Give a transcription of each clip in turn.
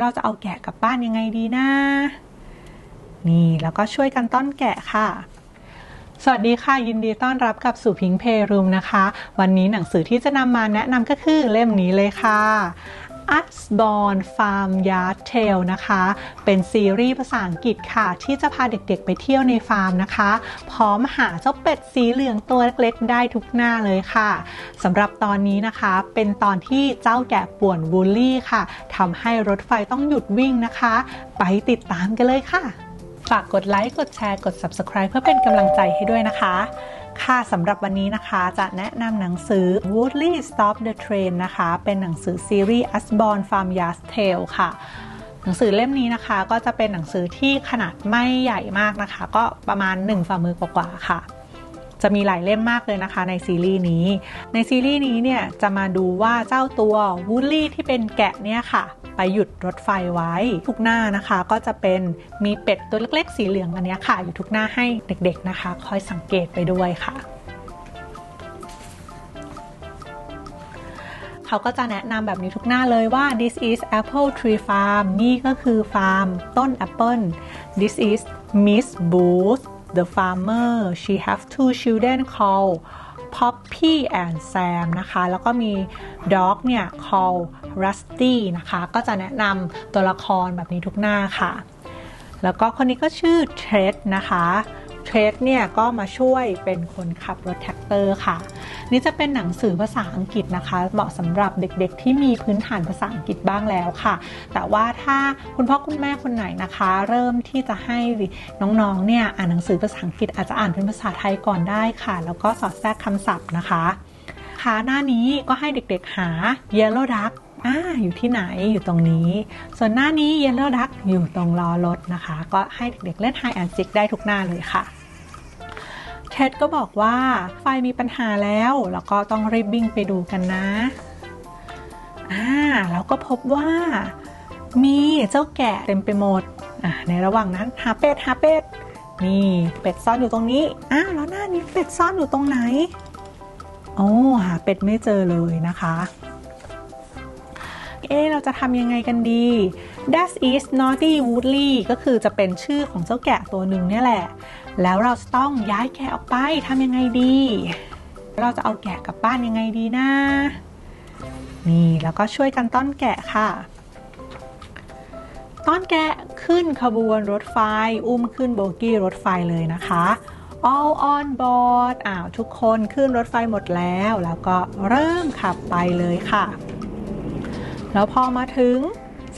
เราจะเอาแกะกลับบ้านยังไงดีนะ นี่แล้วก็ช่วยกันต้อนแกะค่ะ สวัสดีค่ะ ยินดีต้อนรับกับสู่พิงเพรูมนะคะ วันนี้หนังสือที่จะนำมาแนะนำก็คือเล่มนี้เลยค่ะ u s b o r n Farm Yard Tale นะคะ เป็นซีรีส์ภาษาอังกฤษค่ะ ที่จะพาเด็กๆไปเที่ยวในฟาร์มนะคะ พร้อมหาเจ้าเป็ดสีเหลืองตัวเล็กๆ ได้ทุกหน้าเลยค่ะสำหรับตอนนี้นะคะ เป็นตอนที่เจ้าแกะป่วนวูลลี่ค่ะทำให้รถไฟต้องหยุดวิ่งนะคะ ไปติดตามกันเลยค่ะ ฝากกดไลค์ กดแชร์ กด Subscribe เพื่อเป็นกำลังใจให้ด้วยนะคะ ค่ะสำหรับวันนี้นะคะจะแนะนำหนังสือ Woodley Stop the Train นะคะ เป็นหนังสือซีรีส์ Usborne Farm Yard Tale ค่ะหนังสือเล่มนี้นะคะ ก็จะเป็นหนังสือที่ขนาดไม่ใหญ่มากนะคะ ก็ประมาณ 1 ฝ่ามือกว่าๆค่ะจะมีหลายเล่มมากเลยนะคะในซีรีส์นี้ ในซีรีส์นี้เนี่ยจะมาดูว่าเจ้าตัววูดลี่ที่เป็นแกะเนี่ยค่ะ ไปหยุดรถไฟไว้ ทุกหน้านะคะก็จะเป็นมีเป็ดตัวเล็กๆ สีเหลืองอันนี้ค่ะ อยู่ทุกหน้าให้เด็กๆนะคะ คอยสังเกตไปด้วยค่ะเขาก็จะแนะนำแบบนี้ทุกหน้าเลยว่า this is apple tree farm นี่ก็คือฟาร์มต้นแอปเปิล this is Miss Booth the farmer she have two children called Poppy and Sam นะคะ แล้วก็มี dog เนี่ย call Rusty นะคะ ก็จะแนะนำตัวละครแบบนี้ทุกหน้าค่ะ แล้วก็คนนี้ก็ชื่อเทรดนะคะ เทรดเนี่ยก็มาช่วยเป็นคนขับรถแท็กเตอร์ค่ะ นี่จะเป็นหนังสือภาษาอังกฤษนะคะ เหมาะสำหรับเด็กๆ ที่มีพื้นฐานภาษาอังกฤษบ้างแล้วค่ะ แต่ว่าถ้าคุณพ่อคุณแม่คนไหนนะคะ เริ่มที่จะให้น้องๆเนี่ยอ่านหนังสือภาษาอังกฤษอาจจะอ่านเป็นภาษาไทยก่อนได้ค่ะ แล้วก็สอดแทรกคำศัพท์นะคะค่ะหน้านี้ก็ให้เด็กๆหา yellow duck อ่าอยู่ที่ไหนอยู่ตรงนี้ ส่วนหน้านี้ yellow duck อยู่ตรงล้อรถนะคะ ก็ให้เด็กๆเล่น hide and seek ได้ทุกหน้าเลยค่ะ เท็ดก็บอกว่าไฟมีปัญหาแล้ว แล้วก็ต้องรีบวิ่งไปดูกันนะอ่าแล้วก็พบว่า มีเจ้าแกะเต็มไปหมดอ่าในระหว่างนั้นหาเป็ดหาเป็ดนี่เป็ดซ่อนอยู่ตรงนี้อ้าวแล้วหน้านี้เป็ดซ่อนอยู่ตรงไหนโอ้หาเป็ดไม่เจอเลยนะคะ เอ๊เราจะทำยังไงกันดี That is Naughty Woodley ก็คือจะเป็นชื่อของเจ้าแกะตัวหนึ่งเนี่ยแหละ แล้วเราจะต้องย้ายแกะออกไปทำยังไงดี เราจะเอาแกะกลับบ้านยังไงดีนะ นี่แล้วก็ช่วยกันต้อนแกะค่ะต้อนแกะขึ้นขบวนรถไฟ อุ้มขึ้นโบกี้รถไฟเลยนะคะ all on board อ้าวทุกคนขึ้นรถไฟหมดแล้ว แล้วก็เริ่มขับไปเลยค่ะ แล้วพอมาถึง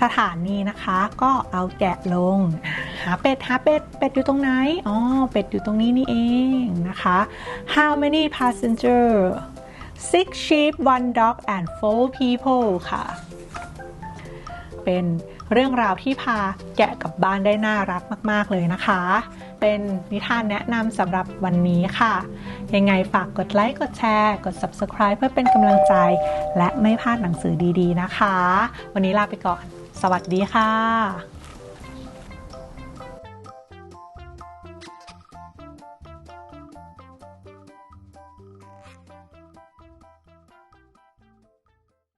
สถานีนะคะก็เอาแกะลง หาเป็ด หาเป็ด เป็ดอยู่ตรงไหน อ๋อ เป็ดอยู่ตรงนี้นี่เองนะคะ How many passenger six sheep one dog and four people ค่ะ เป็นเรื่องราวที่พาแกะกลับบ้านได้น่ารักมาก ๆ เลยนะคะ เป็นนิทานแนะนำสำหรับวันนี้ค่ะ ยังไงฝากกดไลค์ กดแชร์ กด Subscribe เพื่อเป็นกำลังใจ และไม่พลาดหนังสือดีๆนะคะ วันนี้ลาไปก่อน สวัสดีค่ะ